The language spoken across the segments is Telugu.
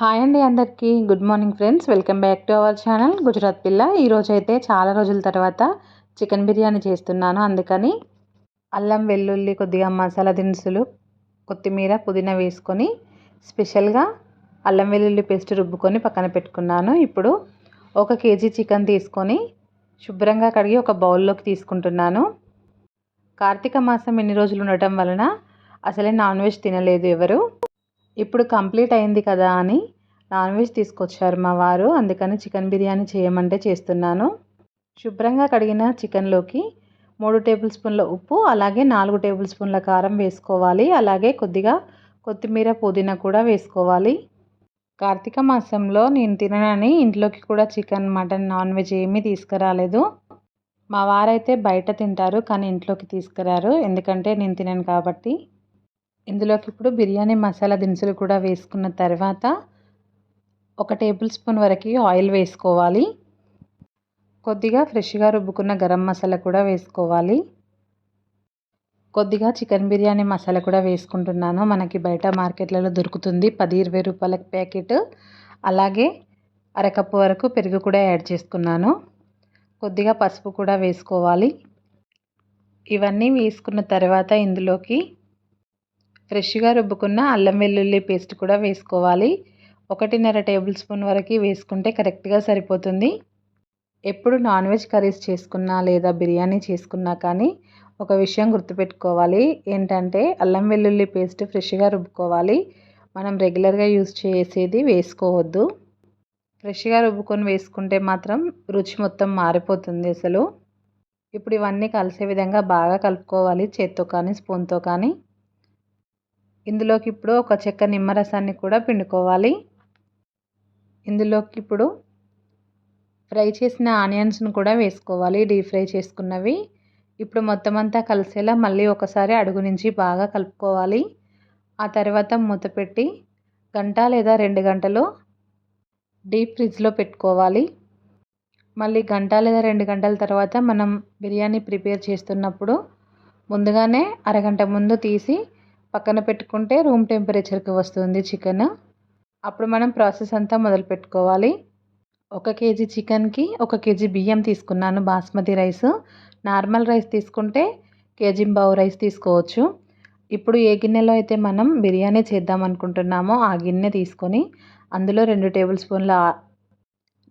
హాయ్ అండి అందరికీ. Good morning friends. Welcome back to our channel Gujarat పిల్ల. ఈరోజు అయితే చాలా రోజుల తర్వాత చికెన్ బిర్యానీ చేస్తున్నాను. అందుకని అల్లం వెల్లుల్లి కొద్దిగా మసాలా దినుసులు కొత్తిమీర పుదీనా వేసుకొని స్పెషల్గా అల్లం వెల్లుల్లి పేస్ట్ రుబ్బుకొని పక్కన పెట్టుకున్నాను. ఇప్పుడు ఒక కేజీ చికెన్ తీసుకొని శుభ్రంగా కడిగి ఒక బౌల్లోకి తీసుకుంటున్నాను. కార్తీక మాసం ఎన్ని రోజులు ఉండటం వలన అసలే నాన్ వెజ్ తినలేదు ఎవరు. ఇప్పుడు కంప్లీట్ అయింది కదా అని నాన్ వెజ్ తీసుకొచ్చారు మా వారు. అందుకని చికెన్ బిర్యానీ చేయమంటే చేస్తున్నాను. శుభ్రంగా కడిగిన చికెన్లోకి మూడు టేబుల్ స్పూన్ల ఉప్పు అలాగే నాలుగు టేబుల్ స్పూన్ల కారం వేసుకోవాలి. అలాగే కొద్దిగా కొత్తిమీర పుదీనా కూడా వేసుకోవాలి. కార్తీక మాసంలో నేను తిననని ఇంట్లోకి కూడా చికెన్ మటన్ నాన్ వెజ్ ఏమీ తీసుకురాలేదు. మా వారైతే బయట తింటారు కానీ ఇంట్లోకి తీసుకురారు. ఎందుకంటే నేను తినను కాబట్టి. ఇందులోకి ఇప్పుడు బిర్యానీ మసాలా దినుసులు కూడా వేసుకున్న తర్వాత ఒక టేబుల్ స్పూన్ వరకు ఆయిల్ వేసుకోవాలి. కొద్దిగా ఫ్రెష్గా రుబ్బుకున్న గరం మసాలా కూడా వేసుకోవాలి. కొద్దిగా చికెన్ బిర్యానీ మసాలా కూడా వేసుకుంటున్నాను. మనకి బయట మార్కెట్లలో దొరుకుతుంది పది ఇరవై రూపాయల ప్యాకెట్. అలాగే అరకప్పు వరకు పెరుగు కూడా యాడ్ చేసుకున్నాను. కొద్దిగా పసుపు కూడా వేసుకోవాలి. ఇవన్నీ వేసుకున్న తర్వాత ఇందులోకి ఫ్రెష్గా రుబ్బుకున్న అల్లం వెల్లుల్లి పేస్ట్ కూడా వేసుకోవాలి. ఒకటిన్నర టేబుల్ స్పూన్ వరకు వేసుకుంటే కరెక్ట్గా సరిపోతుంది. ఎప్పుడు నాన్ వెజ్ కర్రీస్ చేసుకున్నా లేదా బిర్యానీ చేసుకున్నా కానీ ఒక విషయం గుర్తుపెట్టుకోవాలి. ఏంటంటే అల్లం వెల్లుల్లి పేస్ట్ ఫ్రెష్గా రుబ్బుకోవాలి. మనం రెగ్యులర్గా యూజ్ చేసేది వేసుకోవద్దు. ఫ్రెష్గా రుబ్బుకొని వేసుకుంటే మాత్రం రుచి మొత్తం మారిపోతుంది అసలు. ఇప్పుడు ఇవన్నీ కలిసే విధంగా బాగా కలుపుకోవాలి చేత్తో కానీ స్పూన్తో కానీ. ఇందులోకి ఇప్పుడు ఒక చెక్క నిమ్మరసాన్ని కూడా పిండుకోవాలి. ఇందులోకి ఇప్పుడు ఫ్రై చేసిన ఆనియన్స్ను కూడా వేసుకోవాలి డీప్ ఫ్రై చేసుకున్నవి. ఇప్పుడు మొత్తం అంతా కలిసేలా మళ్ళీ ఒకసారి అడుగు నుంచి బాగా కలుపుకోవాలి. ఆ తర్వాత మూత పెట్టి గంట లేదా రెండు గంటలు డీప్ ఫ్రిడ్జ్లో పెట్టుకోవాలి. మళ్ళీ గంట లేదా రెండు గంటల తర్వాత మనం బిర్యానీ ప్రిపేర్ చేస్తున్నప్పుడు ముందుగానే అరగంట ముందు తీసి పక్కన పెట్టుకుంటే రూమ్ టెంపరేచర్కి వస్తుంది చికెన్. అప్పుడు మనం ప్రాసెస్ అంతా మొదలు పెట్టుకోవాలి. ఒక కేజీ చికెన్కి ఒక కేజీ బియ్యం తీసుకున్నాను బాస్మతి రైస్. నార్మల్ రైస్ తీసుకుంటే కేజీ బావు రైస్ తీసుకోవచ్చు. ఇప్పుడు ఏ గిన్నెలో అయితే మనం బిర్యానీ చేద్దాం అనుకుంటున్నామో ఆ గిన్నె తీసుకొని అందులో రెండు టేబుల్ స్పూన్ల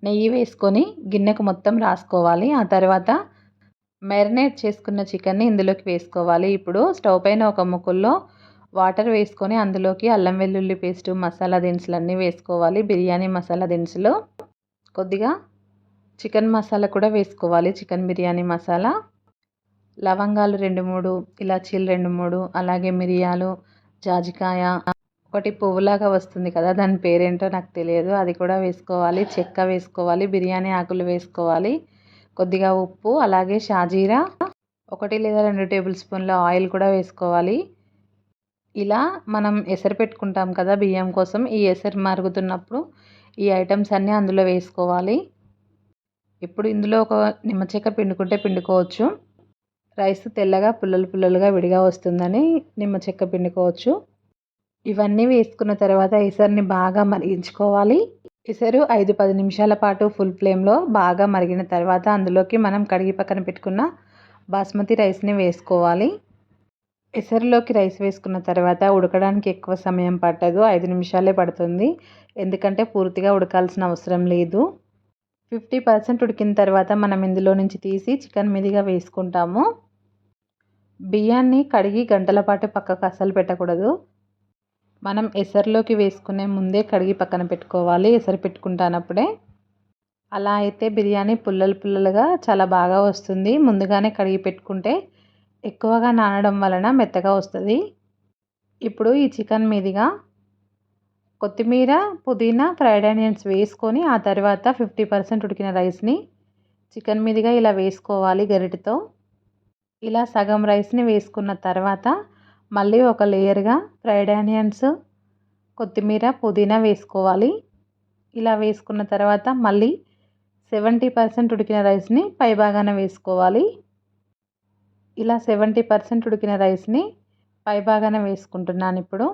నెయ్యి వేసుకొని గిన్నెకు మొత్తం రాసుకోవాలి. ఆ తర్వాత మ్యారినేట్ చేసుకున్న చికెన్ని ఇందులోకి వేసుకోవాలి. ఇప్పుడు స్టవ్ పైన ఒక ముక్కుల్లో వాటర్ వేసుకొని అందులోకి అల్లం వెల్లుల్లి పేస్టు మసాలా దినుసులు అన్నీ వేసుకోవాలి. బిర్యానీ మసాలా దినుసులు. కొద్దిగా చికెన్ మసాలా కూడా వేసుకోవాలి. చికెన్ బిర్యానీ మసాలా. లవంగాలు రెండు మూడు ఇలాచీలు రెండు మూడు అలాగే మిరియాలు జాజికాయ. ఒకటి పువ్వులాగా వస్తుంది కదా దాని పేరేంటో నాకు తెలియదు. అది కూడా వేసుకోవాలి. చెక్క వేసుకోవాలి. బిర్యానీ ఆకులు వేసుకోవాలి. కొద్దిగా ఉప్పు అలాగే షాజీరా. ఒకటి లేదా రెండు టేబుల్ స్పూన్ల ఆయిల్ కూడా వేసుకోవాలి. ఇలా మనం ఎసరు పెట్టుకుంటాం కదా బియ్యం కోసం. ఈ ఎసరు మరుగుతున్నప్పుడు ఈ ఐటమ్స్ అన్నీ అందులో వేసుకోవాలి. ఇప్పుడు ఇందులో ఒక నిమ్మచెక్క పిండుకుంటే పిండుకోవచ్చు. రైస్ తెల్లగా పుల్లలు పుల్లలుగా విడిగా వస్తుందని నిమ్మచెక్క పిండుకోవచ్చు. ఇవన్నీ వేసుకున్న తర్వాత ఎసరిని బాగా మరిగించుకోవాలి. ఎసరు ఐదు పది నిమిషాల పాటు ఫుల్ ఫ్లేమ్లో బాగా మరిగిన తర్వాత అందులోకి మనం కడిగి పక్కన పెట్టుకున్న బాస్మతి రైస్ని వేసుకోవాలి. ఎసరులోకి రైస్ వేసుకున్న తర్వాత ఉడకడానికి ఎక్కువ సమయం పట్టదు. ఐదు నిమిషాలే పడుతుంది. ఎందుకంటే పూర్తిగా ఉడకాల్సిన అవసరం లేదు. ఫిఫ్టీ పర్సెంట్ ఉడికిన తర్వాత మనం ఇందులో నుంచి తీసి చికెన్ మీదిగా వేసుకుంటాము. బియ్యాన్ని కడిగి గంటల పాటు పక్కకు అసలు పెట్టకూడదు. మనం ఎసరులోకి వేసుకునే ముందే కడిగి పక్కన పెట్టుకోవాలి. ఎసరు పెట్టుకుంటానప్పుడే. అలా అయితే బిర్యానీ పుల్లలు పుల్లలుగా చాలా బాగా వస్తుంది. ముందుగానే కడిగి పెట్టుకుంటే ఎక్కువగా నానడం వలన మెత్తగా వస్తుంది. ఇప్పుడు ఈ చికెన్ మీదుగా కొత్తిమీర పుదీనా ఫ్రైడ్ ఆనియన్స్ వేసుకొని ఆ తర్వాత ఫిఫ్టీ పర్సెంట్ ఉడికిన రైస్ని చికెన్ మీదుగా ఇలా వేసుకోవాలి గరిటతో. ఇలా సగం రైస్ని వేసుకున్న తర్వాత మళ్ళీ ఒక లేయర్గా ఫ్రైడ్ ఆనియన్స్ కొత్తిమీర పుదీనా వేసుకోవాలి. ఇలా వేసుకున్న తర్వాత మళ్ళీ సెవెంటీ పర్సెంట్ ఉడికిన రైస్ని పైభాగాన వేసుకోవాలి. ఇలా సెవెంటీ పర్సెంట్ ఉడికిన రైస్ని పైభాగాన వేసుకుంటున్నాను ఇప్పుడు.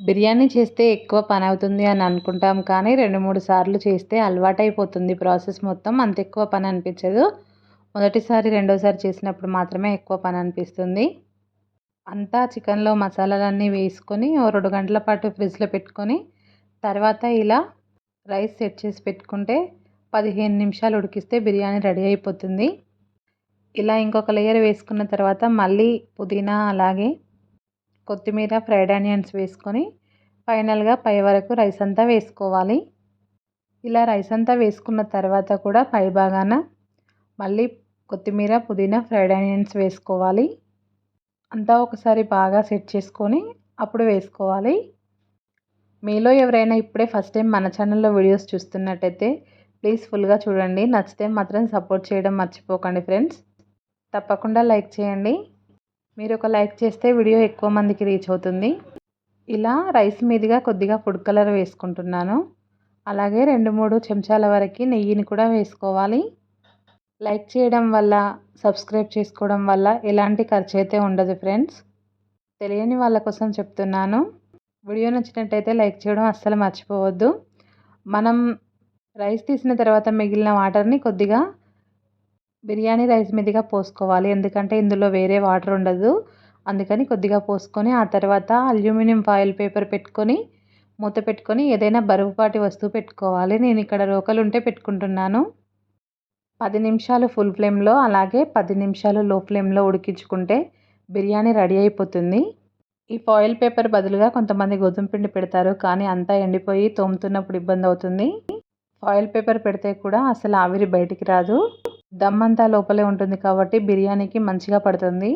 బిర్యానీ చేస్తే ఎక్కువ పని అవుతుంది అని అనుకుంటాం కానీ రెండు మూడు సార్లు చేస్తే అలవాటైపోతుంది ప్రాసెస్ మొత్తం. అంత ఎక్కువ పని అనిపించదు. మొదటిసారి రెండోసారి చేసినప్పుడు మాత్రమే ఎక్కువ పని అనిపిస్తుంది. అంతా చికెన్లో మసాలాలన్నీ వేసుకొని ఓ రెండు గంటల పాటు ఫ్రిడ్జ్లో పెట్టుకొని తర్వాత ఇలా రైస్ సెట్ చేసి పెట్టుకుంటే పదిహేను నిమిషాలు ఉడికిస్తే బిర్యానీ రెడీ అయిపోతుంది. ఇలా ఇంకొక లేయర్ వేసుకున్న తర్వాత మళ్ళీ పుదీనా అలాగే కొత్తిమీర ఫ్రైడ్ ఆనియన్స్ వేసుకొని ఫైనల్గా పై వరకు రైస్ అంతా వేసుకోవాలి. ఇలా రైస్ అంతా వేసుకున్న తర్వాత కూడా పై భాగాన మళ్ళీ కొత్తిమీర పుదీనా ఫ్రైడ్ ఆనియన్స్ వేసుకోవాలి. అంతా ఒకసారి బాగా సెట్ చేసుకొని అప్పుడు వేసుకోవాలి. మీలో ఎవరైనా ఇప్పుడే ఫస్ట్ టైం మన ఛానల్లో వీడియోస్ చూస్తున్నట్టయితే ప్లీజ్ ఫుల్గా చూడండి. నచ్చితే మాత్రం సపోర్ట్ చేయడం మర్చిపోకండి ఫ్రెండ్స్ తప్పకుండా లైక్ చేయండి. మీరు ఒక లైక్ చేస్తే వీడియో ఎక్కువ మందికి రీచ్ అవుతుంది. ఇలా రైస్ మీదుగా కొద్దిగా ఫుడ్ కలర్ వేసుకుంటున్నాను. అలాగే రెండు మూడు చెంచాల వరకు నెయ్యిని కూడా వేసుకోవాలి. లైక్ చేయడం వల్ల సబ్స్క్రైబ్ చేసుకోవడం వల్ల ఎలాంటి ఖర్చు అయితే ఉండదు ఫ్రెండ్స్. తెలియని వాళ్ళ కోసం చెప్తున్నాను. వీడియో నచ్చినట్టయితే లైక్ చేయడం అస్సలు మర్చిపోవద్దు. మనం రైస్ తీసిన తర్వాత మిగిలిన వాటర్ని కొద్దిగా బిర్యానీ రైస్ మీదుగా పోసుకోవాలి. ఎందుకంటే ఇందులో వేరే వాటర్ ఉండదు. అందుకని కొద్దిగా పోసుకొని ఆ తర్వాత అల్యూమినియం ఫాయిల్ పేపర్ పెట్టుకొని మూత పెట్టుకొని ఏదైనా బరువుపాటి వస్తువు పెట్టుకోవాలి. నేను ఇక్కడ రోకలు ఉంటే పెట్టుకుంటున్నాను. పది నిమిషాలు ఫుల్ ఫ్లేమ్లో అలాగే పది నిమిషాలు లో ఫ్లేమ్లో ఉడికించుకుంటే బిర్యానీ రెడీ అయిపోతుంది. ఈ ఫాయిల్ పేపర్ బదులుగా కొంతమంది గోధుమ పిండి పెడతారు కానీ అంతా ఎండిపోయి తోముతున్నప్పుడు ఇబ్బంది అవుతుంది. ఫాయిల్ పేపర్ పెడితే కూడా అసలు ఆవిరి బయటికి రాదు. దమ్ అంతా లోపలే ఉంటుంది కాబట్టి బిర్యానీకి మంచిగా పడుతుంది.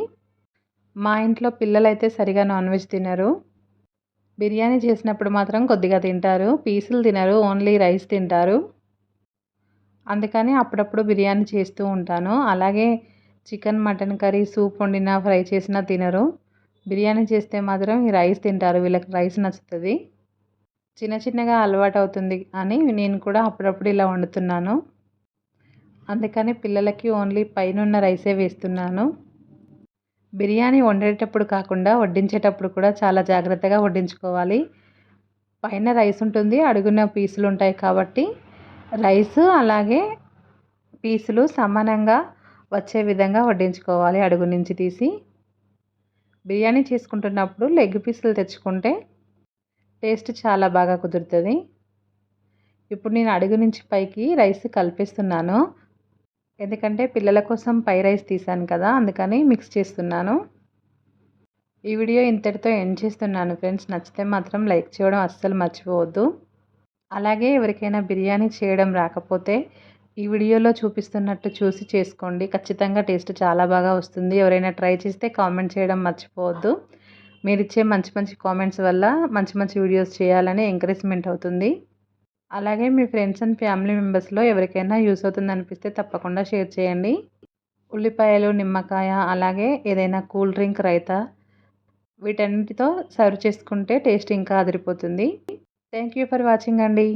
మా ఇంట్లో పిల్లలైతే సరిగా నాన్ వెజ్ తినరు. బిర్యానీ చేసినప్పుడు మాత్రం కొద్దిగా తింటారు. పీసులు తినరు. ఓన్లీ రైస్ తింటారు. అందుకని అప్పుడప్పుడు బిర్యానీ చేస్తూ ఉంటాను. అలాగే చికెన్ మటన్ కర్రీ సూప్ వండినా ఫ్రై చేసినా తినరు. బిర్యానీ చేస్తే మాత్రం ఈ రైస్ తింటారు. వీళ్ళకి రైస్ నచ్చుతుంది. చిన్న చిన్నగా అలవాటు అవుతుంది అని నేను కూడా అప్పుడప్పుడు ఇలా వండుతున్నాను. అందుకని పిల్లలకి ఓన్లీ పైనున్న రైసే వేస్తున్నాను. బిర్యానీ వండేటప్పుడు కాకుండా వడ్డించేటప్పుడు కూడా చాలా జాగ్రత్తగా వడ్డించుకోవాలి. పైన రైస్ ఉంటుంది అడుగున పీసులు ఉంటాయి కాబట్టి రైస్ అలాగే పీసులు సమానంగా వచ్చే విధంగా వడ్డించుకోవాలి అడుగు నుంచి తీసి. బిర్యానీ చేసుకుంటున్నప్పుడు లెగ్ పీసులు తెచ్చుకుంటే టేస్ట్ చాలా బాగా కుదురుతుంది. ఇప్పుడు నేను అడుగు నుంచి పైకి రైస్ కలిపిస్తున్నాను. ఎందుకంటే పిల్లల కోసం పై రైస్ తీసాను కదా అందుకని మిక్స్ చేస్తున్నాను. ఈ వీడియో ఇంతటితో ఎండ్ చేస్తున్నాను ఫ్రెండ్స్ నచ్చితే మాత్రం లైక్ చేయడం అస్సలు మర్చిపోవద్దు. అలాగే ఎవరికైనా బిర్యానీ చేయడం రాకపోతే ఈ వీడియోలో చూపిస్తున్నట్టు చూసి చేసుకోండి. ఖచ్చితంగా టేస్ట్ చాలా బాగా వస్తుంది. ఎవరైనా ట్రై చేస్తే కామెంట్ చేయడం మర్చిపోవద్దు. మీరు ఇచ్చే మంచి మంచి కామెంట్స్ వల్ల మంచి మంచి వీడియోస్ చేయాలని ఎంకరేజ్మెంట్ అవుతుంది. అలాగే మీ ఫ్రెండ్స్ అండ్ ఫ్యామిలీ మెంబర్స్లో ఎవరికైనా యూస్ అవుతుంది అనిపిస్తే తప్పకుండా షేర్ చేయండి. ఉల్లిపాయలు నిమ్మకాయ అలాగే ఏదైనా కూల్ డ్రింక్ రైతా వీటన్నిటితో సర్వ్ చేసుకుంటే టేస్ట్ ఇంకా అదిరిపోతుంది. థ్యాంక్ యూ ఫర్ వాచింగ్ అండి.